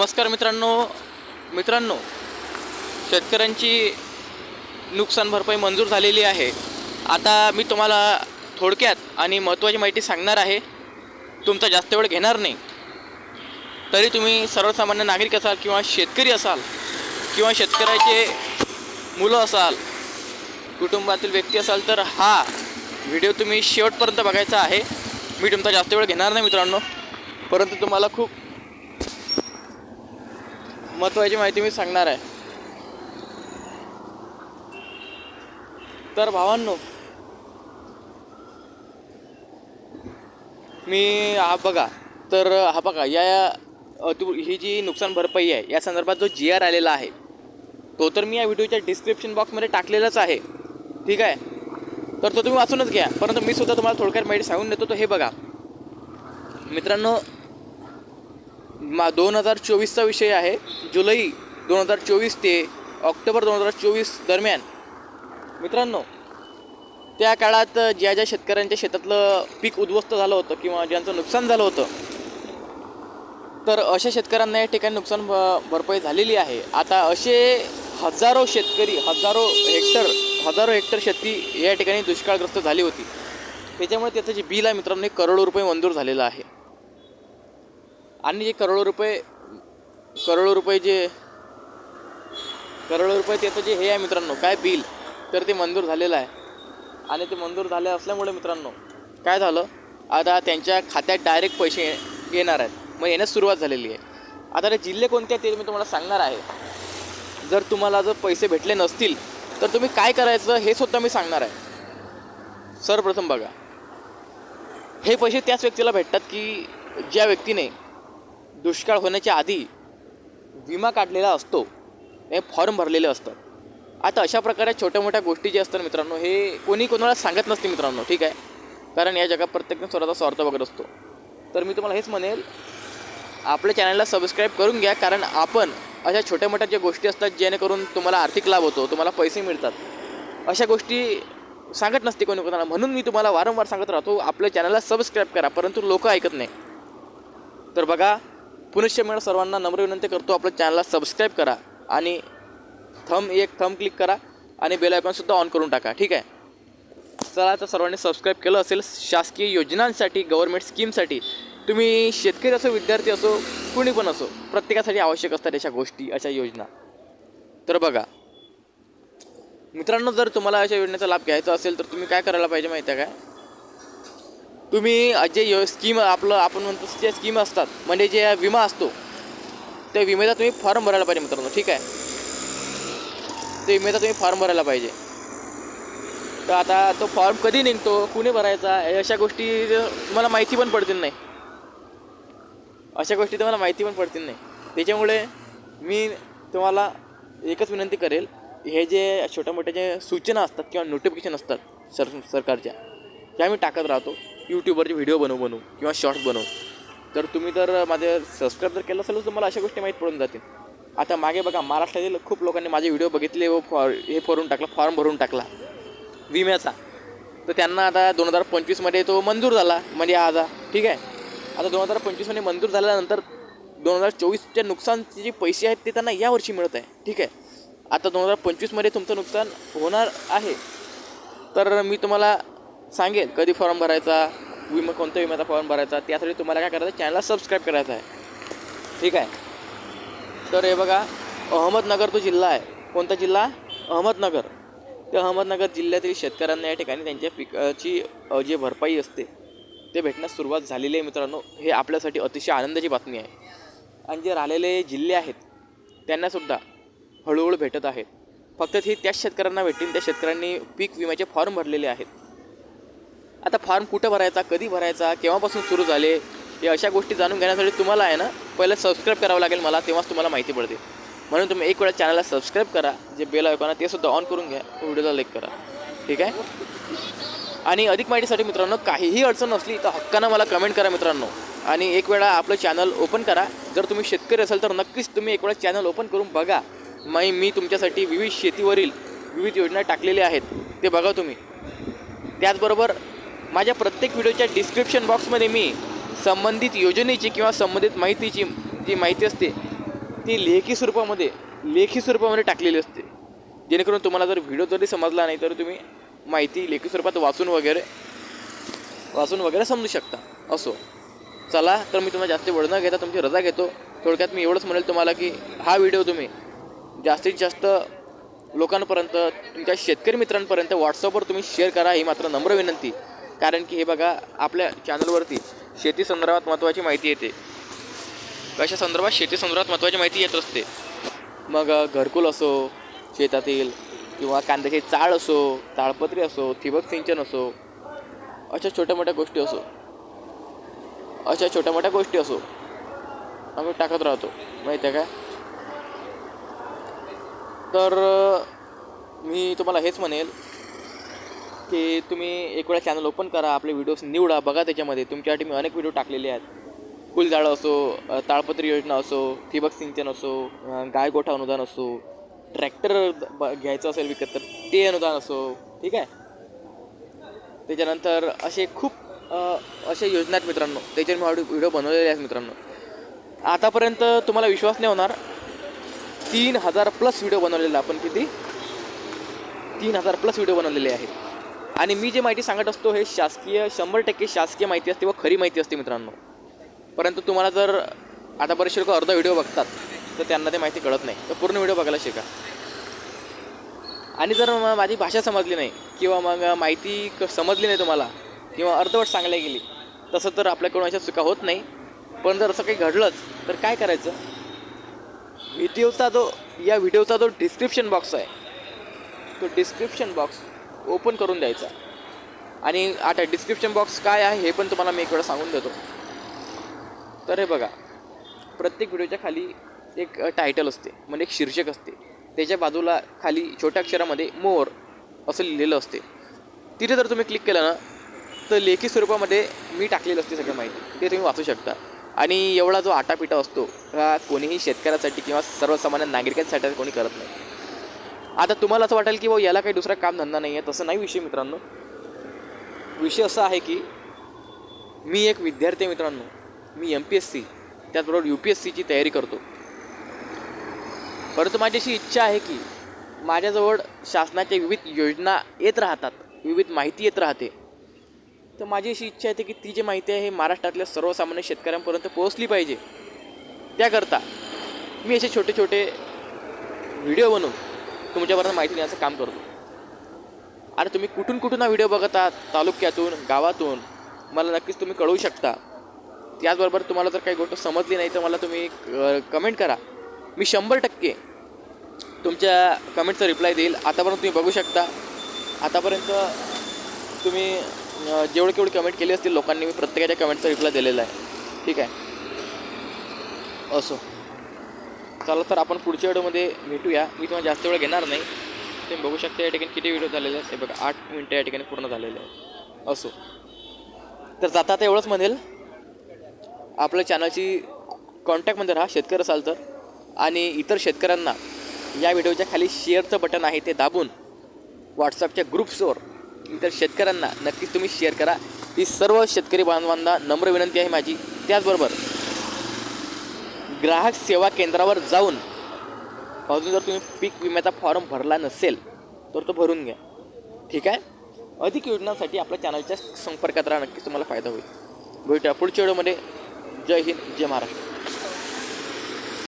नमस्कार मित्रांनो मित्रांनो शेतकऱ्यांची नुकसान भरपाई मंजूर झालेली आहे. आता मी तुम्हाला थोडक्यात आणि महत्त्वाची माहिती सांगणार आहे. तुमचा जास्त वेळ घेणार नाही. तरी तुम्ही सर्वसामान्य नागरिक असाल किंवा शेतकरी असाल किंवा शेतकऱ्याचे मुलं असाल कुटुंबातील व्यक्ती असाल तर हा व्हिडिओ तुम्ही शेवटपर्यंत बघायचा आहे. मी तुमचा जास्त वेळ घेणार नाही मित्रांनो. परंतु तुम्हाला खूप महत्त्वाची माहिती मी सांगणार आहे. तर भावांनो मी हा बघा तर हा बघा या या तू ही जी नुकसान भरपाई आहे या संदर्भात जो जी आर आलेला आहे तो तर मी या व्हिडिओच्या डिस्क्रिप्शन बॉक्समध्ये टाकलेलाच आहे. ठीक आहे? तर तो तुम्ही वाचूनच घ्या. परंतु मी सुद्धा तुम्हाला थोडक्यात माहिती सांगून देतो तो हे बघा. मित्रांनो मा दोन हजार चोवीसचा विषय आहे. जुलै दोन हजार चोवीस ते ऑक्टोबर दोन हजार चोवीस दरम्यान. मित्रांनो त्या काळात ज्या ज्या शेतकऱ्यांच्या शेतातलं पीक उद्ध्वस्त झालं होतं किंवा ज्यांचं नुकसान झालं होतं तर अशा शेतकऱ्यांना या ठिकाणी नुकसान भ- भरपाई झालेली आहे. आता असे हजारो शेतकरी हजारो हेक्टर हजारो हेक्टर शेती या ठिकाणी दुष्काळग्रस्त झाली होती. त्याच्यामुळे त्याचं जे बिल आहे मित्रांनो करोडो रुपये मंजूर झालेलं आहे. आणि जे करोडो रुपये करोडो रुपये जे करोडो रुपये त्याचं जे हे आहे मित्रांनो काय बिल तर ते मंजूर झालेलं आहे. आणि ते मंजूर झाले असल्यामुळे मित्रांनो काय झालं? आता त्यांच्या खात्यात डायरेक्ट पैसे येणार आहेत. मग येण्यास सुरुवात झालेली आहे. आता ते जिल्हे कोणते आहेत ते मी तुम्हाला सांगणार आहे. जर तुम्हाला जर पैसे भेटले नसतील तर तुम्ही काय करायचं हे सुद्धा मी सांगणार आहे. सर्वप्रथम बघा. हे पैसे त्याच व्यक्तीला भेटतात की ज्या व्यक्तीने दुष्काळ होण्याच्या आधी विमा काढलेला असतो. हे फॉर्म भरलेले असतात. आता अशा प्रकारे छोट्या मोठ्या गोष्टी ज्या असतात मित्रांनो हे कोणी कोणाला सांगत नसते मित्रांनो ठीक आहे? कारण या जगात प्रत्येकजण स्वतःचा स्वार्थ वगैरे असतो. तर मी तुम्हाला हेच म्हणेल आपल्या चॅनलला सबस्क्राईब करून घ्या कारण आपण अशा छोट्या मोठ्या ज्या गोष्टी असतात जेणेकरून तुम्हाला आर्थिक लाभ होतो तुम्हाला पैसे मिळतात. अशा गोष्टी सांगत नसते कोणी कोणाला. म्हणून मी तुम्हाला वारंवार सांगत राहतो आपल्या चॅनलला सबस्क्राईब करा परंतु लोक ऐकत नाही. तर बघा पुनश्च मी सर्वांना नम्र विनंती करतो आपल्या चॅनलला सबस्क्राईब करा आणि थम एक थम क्लिक करा आणि बेल आयकॉनसुद्धा ऑन करून टाका ठीक आहे? चला तर सर्वांनी सबस्क्राईब केलं असेल शासकीय योजनांसाठी गव्हर्मेंट स्कीमसाठी तुम्ही शेतकरी असो विद्यार्थी असो कुणी पण असो प्रत्येकासाठी आवश्यक असतात अशा गोष्टी अशा योजना. तर बघा मित्रांनो जर तुम्हाला अशा योजनेचा लाभ घ्यायचा असेल तर तुम्ही काय करायला पाहिजे माहिती आहे काय तुम्ही जे यो स्कीम आपलं आपण म्हणतो जे स्कीम असतात म्हणजे जे विमा असतो त्या विम्याचा तुम्ही फॉर्म भरायला पाहिजे मित्रांनो ठीक आहे? ते विम्याचा तुम्ही फॉर्म भरायला पाहिजे. तर आता तो फॉर्म कधी निघतो कुणी भरायचा अशा गोष्टी तुम्हाला माहिती पण पडतील नाही. अशा गोष्टी तुम्हाला माहिती पण पडतील नाही. त्याच्यामुळे मी तुम्हाला एकच विनंती करेल हे जे छोट्या मोठ्या जे सूचना असतात किंवा नोटिफिकेशन असतात सर सरकारच्या त्या मी टाकत राहतो. यूट्यूबवरचे व्हिडिओ बनवू बनवू किंवा शॉर्ट्स बनवू. तर तुम्ही तर माझे सबस्क्राईब जर केलं असेल तर तुम्हाला अशा गोष्टी माहीत पडून जातील. आता मागे बघा महाराष्ट्रातील खूप लोकांनी माझे व्हिडिओ बघितले व फॉर हे भरून टाकला फॉर्म भरून टाकला. विम्याचा. तर त्यांना आता दोन हजार पंचवीसमध्ये तो मंजूर झाला म्हणजे आजा. ठीक आहे? आता दोन हजार पंचवीसमध्ये मंजूर झाल्यानंतर दोन हजार चोवीसच्या नुकसानचे जे पैसे आहेत ते त्यांना यावर्षी मिळत आहे. ठीक आहे? आता दोन हजार पंचवीसमध्ये तुमचं नुकसान होणार आहे. तर मी तुम्हाला सांगेल कधी फॉर्म भरायचा विमा कोणत्या विम्याचा फॉर्म भरायचा त्यासाठी तुम्हाला काय करायचं चॅनलला सबस्क्राईब करायचं आहे. ठीक आहे? तर हे बघा अहमदनगर तो जिल्हा आहे. कोणता जिल्हा? अहमदनगर. ते अहमदनगर जिल्ह्यातील शेतकऱ्यांना या ठिकाणी त्यांच्या पिकाची जी भरपाई असते ते भेटण्यास सुरुवात झालेली आहे मित्रांनो. हे आपल्यासाठी अतिशय आनंदाची बातमी आहे. आणि जे राहिलेले जिल्हे आहेत त्यांनासुद्धा हळूहळू भेटत आहेत. फक्त ही त्याच शेतकऱ्यांना भेटतील त्या शेतकऱ्यांनी पीक विम्याचे फॉर्म भरलेले आहेत. आता फॉर्म कुठं भरायचा कधी भरायचा केव्हापासून सुरू झाले हे अशा गोष्टी जाणून घेण्यासाठी तुम्हाला आहे ना पहिलं सबस्क्राईब करावं लागेल मला तेव्हाच तुम्हाला माहिती पडते. म्हणून तुम्ही एक वेळा चॅनलला सबस्क्राईब करा जे बेल ऐकून ते सुद्धा ऑन करून घ्या व्हिडिओला लाईक करा. ठीक आहे? आणि अधिक माहितीसाठी मित्रांनो काहीही अडचण असली तर हक्कानं मला कमेंट करा मित्रांनो. आणि एक वेळा आपलं चॅनल ओपन करा. जर तुम्ही शेतकरी असाल तर नक्कीच तुम्ही एक वेळा चॅनल ओपन करून बघा. मी मी तुमच्यासाठी विविध शेतीवरील विविध योजना टाकलेल्या आहेत ते बघा तुम्ही. त्याचबरोबर माझ्या प्रत्येक व्हिडिओच्या डिस्क्रिप्शन बॉक्समध्ये मी संबंधित योजनेची किंवा संबंधित माहितीची जी माहिती असते ती लेखी स्वरूपामध्ये लेखी स्वरूपामध्ये टाकलेली असते. जेणेकरून तुम्हाला जर व्हिडिओ जरी समजला नाही तर तुम्ही माहिती लेखी स्वरूपात वाचून वगैरे वाचून वगैरे समजू शकता. असो. चला तर मी तुम्हाला जास्त वेळ न घेता तुमची रजा घेतो. थोडक्यात मी एवढंच म्हणेल तुम्हाला की हा व्हिडिओ तुम्ही जास्तीत जास्त लोकांपर्यंत तुमच्या शेतकरी मित्रांपर्यंत व्हॉट्सअपवर तुम्ही शेअर करा ही मात्र नम्र विनंती. कारण की हे बघा आपल्या चॅनलवरती शेती संदर्भात महत्त्वाची माहिती येते. कशा संदर्भात शेती संदर्भात महत्त्वाची माहिती येत असते. मग घरकुल असो शेतातील किंवा कांद्याची चाळ असो ताळपत्री असो ठिबक सिंचन असो अशा छोट्या मोठ्या गोष्टी असो. अशा छोट्या मोठ्या गोष्टी असो आम्ही टाकत राहतो. माहिती आहे का? तर मी तुम्हाला हेच म्हणेल की तुम्ही एक वेळा चॅनल ओपन करा आपले व्हिडिओज निवडा बघा त्याच्यामध्ये. तुमच्यासाठी मी अनेक व्हिडिओ टाकलेले आहेत. फुलझाडं असो ताळपत्री योजना असो ठिबक सिंचन असो गायगोठा अनुदान असो ट्रॅक्टर ब- घ्यायचं असेल विकत तर ते अनुदान असो ठीक आहे? त्याच्यानंतर असे खूप असे योजना आहेत मित्रांनो. त्याच्यावर मी व्हिडिओ व्हिडिओ बनवलेले आहेत मित्रांनो. आतापर्यंत तुम्हाला विश्वास नाही होणार. तीन हजार प्लस व्हिडिओ बनवलेला आपण किती? तीन हजार प्लस व्हिडिओ बनवलेले आहेत. आणि मी जे माहिती सांगत असतो हे शासकीय शंभर टक्के शासकीय माहिती असते व खरी माहिती असते मित्रांनो. परंतु तुम्हाला जर आता बरेचसे लोक अर्धा व्हिडिओ बघतात तर त्यांना ते माहिती कळत नाही. तर पूर्ण व्हिडिओ बघायला शिका. आणि जर माझी भाषा समजली नाही किंवा मग माहिती क समजली नाही तुम्हाला किंवा अर्धवट सांगल्या गेली तसं तर आपल्याकडून अशा चुका होत नाही. पण जर असं काही घडलंच तर काय करायचं? व्हिडिओचा जो या व्हिडिओचा जो डिस्क्रिप्शन बॉक्स आहे तो डिस्क्रिप्शन बॉक्स ओपन करून द्यायचा. आणि आता डिस्क्रिप्शन बॉक्स काय आहे हे पण तुम्हाला मी एक वेळा सांगून देतो. तर हे बघा प्रत्येक व्हिडिओच्या खाली एक टायटल असते म्हणजे एक शीर्षक असते. त्याच्या बाजूला खाली छोट्या अक्षरामध्ये मोर असं लिहिलेलं असते. तिथे जर तुम्ही क्लिक केलं ना तर लेखी स्वरूपामध्ये मी टाकलेलं असते सगळं माहिती. ते तुम्ही वाचू शकता. आणि एवढा जो आटापिटा असतो हा कोणीही शेतकऱ्यासाठी किंवा सर्वसामान्य नागरिकांसाठी कोणी करत नाही. आता तुम्हाला असं वाटेल की भाऊ याला काही दुसरा काम धंदा नाही आहे तसं नाही विषय मित्रांनो. विषय असा आहे की मी एक विद्यार्थी आहे मित्रांनो. मी एम पी एस सी त्याचबरोबर यू पी एस सीची तयारी करतो. परंतु माझी अशी इच्छा आहे की माझ्याजवळ शासनाच्या विविध योजना येत राहतात विविध माहिती येत राहते. तर माझी अशी इच्छा आहे की ती जी माहिती आहे हे महाराष्ट्रातल्या सर्वसामान्य शेतकऱ्यांपर्यंत पोहोचली पाहिजे. त्याकरता मी असे छोटे छोटे व्हिडिओ बनवून तुमच्यापर्यंत माहिती देण्याचं काम करतो. आणि तुम्ही कुठून कुठून हा व्हिडिओ बघत आहात तालुक्यातून गावातून मला नक्कीच तुम्ही कळवू शकता. त्याचबरोबर तुम्हाला जर काही गोष्ट समजली नाही तर मला तुम्ही कमेंट करा. मी शंभर टक्के तुमच्या कमेंटचा रिप्लाय देईल. आतापर्यंत तुम्ही बघू शकता. आतापर्यंत तुम्ही जेवढे केवढे कमेंट केले असतील लोकांनी मी प्रत्येकाच्या कमेंटचा रिप्लाय दिलेला आहे. ठीक आहे? असो. चला तर आपण पुढच्या व्हिडिओमध्ये भेटूया. मी तुम्हाला जास्त वेळ घेणार नाही. तुम्ही बघू शकता या ठिकाणी किती व्हिडिओ झालेले आहेत. हे बघा आठ मिनटं या ठिकाणी पूर्ण झालेले आहे असो. तर जाता आता एवढंच म्हणेल. आपल्या चॅनलची कॉन्टॅक्टमध्ये राहा शेतकरी असाल तर. आणि इतर शेतकऱ्यांना या व्हिडिओच्या खाली शेअरचं बटन आहे ते दाबून व्हॉट्सअपच्या ग्रुप्सवर इतर शेतकऱ्यांना नक्कीच तुम्ही शेअर करा. ही सर्व शेतकरी बांधवांना नम्र विनंती आहे माझी. त्याचबरोबर ग्राहक सेवा केंद्रावर जाऊन अजून जर तुम्ही पीक विम्याचा फॉर्म भरला नसेल तर तो भरून घ्या. ठीक आहे? अधिक योजनांसाठी आपल्या चॅनलच्या संपर्कात राहा नक्कीच तुम्हाला फायदा होईल. भेटूया पुढच्या व्हिडिओमध्ये. जय हिंद जय महाराष्ट्र.